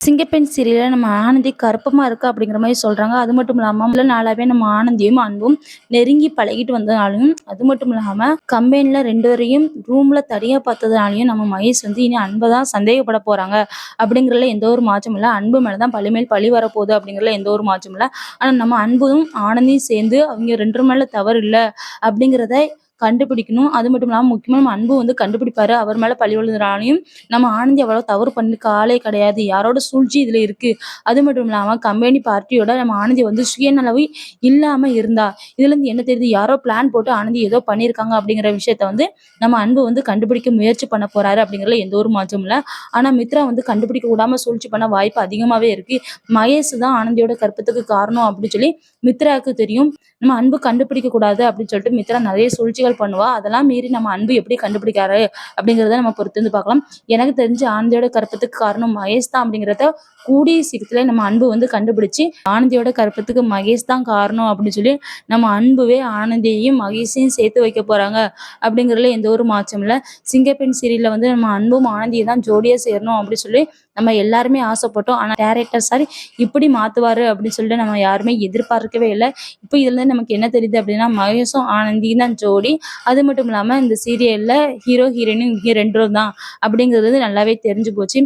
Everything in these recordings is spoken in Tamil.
சிங்கப்பெண் சீரியல்ல நம்ம ஆனந்தி கருப்பமா இருக்கு அப்படிங்கிற மாதிரி சொல்றாங்க. அது மட்டும் இல்லாம முதல்ல நாளாவே நம்ம ஆனந்தியும், அன்பும் நெருங்கி பழகிட்டு வந்ததுனாலும் அது மட்டும் இல்லாம கம்பெனில ரெண்டு வரையும் ரூம்ல தனியா பார்த்ததுனாலையும் நம்ம மகேஷ் வந்து இனி அன்பை தான் சந்தேகப்பட போறாங்க. அப்படிங்கிறதுல எந்த ஒரு மாற்றமும் இல்லை. அன்பு மேலே தான் பழி மேல் பழி வரப்போகுது அப்படிங்கிறதுல எந்த ஒரு மாற்றமும் இல்லை. ஆனா நம்ம அன்பும், ஆனந்தியும் சேர்ந்து அவங்க 2 பேர் மேல தவறு இல்லை அப்படிங்கிறத கண்டுபிடிக்கணும். அது மட்டும் இல்லாமல் முக்கியமாக நம்ம அன்பு வந்து கண்டுபிடிப்பாரு. அவர் மேலே பழி விழுந்ததுனாலயும் நம்ம ஆனந்தி அவ்வளோ தவறு பண்ணிருக்க ஆளே கிடையாது. யாரோட சூழ்ச்சி இதில் இருக்கு. அது மட்டும் இல்லாமல் கம்பெனி பார்ட்டியோட நம்ம ஆனந்தி வந்து சுயநலவு இல்லாமல் இருந்தா. இதுல இருந்து என்ன தெரியுது? யாரோ பிளான் போட்டு ஆனந்தி ஏதோ பண்ணியிருக்காங்க அப்படிங்கிற விஷயத்த வந்து நம்ம அன்பு வந்து கண்டுபிடிக்க முயற்சி பண்ண போறாரு அப்படிங்கிறதுல எந்த ஒரு மாற்றமும் இல்லை ஆனால் மித்ரா வந்து கண்டுபிடிக்க கூடாமல் சூழ்ச்சி பண்ண வாய்ப்பு அதிகமாகவே இருக்கு. மகேஷ் தான் ஆனந்தியோட கற்பத்துக்கு காரணம் அப்படின்னு சொல்லி மித்ராவுக்கு தெரியும். நம்ம அன்பு கண்டுபிடிக்க கூடாது அப்படின்னு சொல்லிட்டு மித்ரா நிறைய சூழ்ச்சிகள் பண்ணுவா. அதெல்லாம் மீறி நம்ம அன்பு எப்படி கண்டுபிடிக்காரு அப்படிங்கிறத நம்ம பொறுத்திருந்து பார்க்கலாம். எனக்கு தெரிஞ்சு ஆனந்தியோட கற்பத்துக்கு காரணம் மகேஷ் தான் அப்படிங்கிறத கூடிய சீக்கிரத்துல நம்ம அன்பு வந்து கண்டுபிடிச்சு ஆனந்தியோட கற்பத்துக்கு மகேஷ் தான் காரணம் அப்படின்னு சொல்லி நம்ம அன்புவே ஆனந்தியையும் மகேஷையும் சேர்த்து வைக்க போறாங்க அப்படிங்கிறதுல எந்த ஒரு மாற்றம் இல்லை சிங்கப்பெண் சீரியல்ல வந்து நம்ம அன்பும் ஆனந்தியும் தான் ஜோடியா சேரணும் அப்படின்னு சொல்லி நம்ம எல்லாருமே ஆசைப்பட்டோம். ஆனால் டேரக்டர் சார் இப்படி மாத்துவாரு அப்படின்னு சொல்லிட்டு நம்ம யாருமே எதிர்பார்க்கவே இல்லை இப்போ இதுலேருந்து நமக்கு என்ன தெரியுது அப்படின்னா மகேஷும் ஆனந்தியும் தான் ஜோடி. அது மட்டும் இல்லாம இந்த சீரியல்ல ஹீரோ, ஹீரோயினும் இவங்க ரெண்டும் தான் அப்படிங்கிறது நல்லாவே தெரிஞ்சு போச்சு.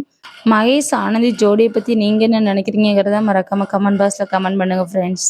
மகேஷ், ஆனந்தி ஜோடிய பத்தி நீங்க என்ன நினைக்கிறீங்கிறத மறக்காம கமெண்ட் பாக்ஸில் கமெண்ட் பண்ணுங்க ஃப்ரெண்ட்ஸ்.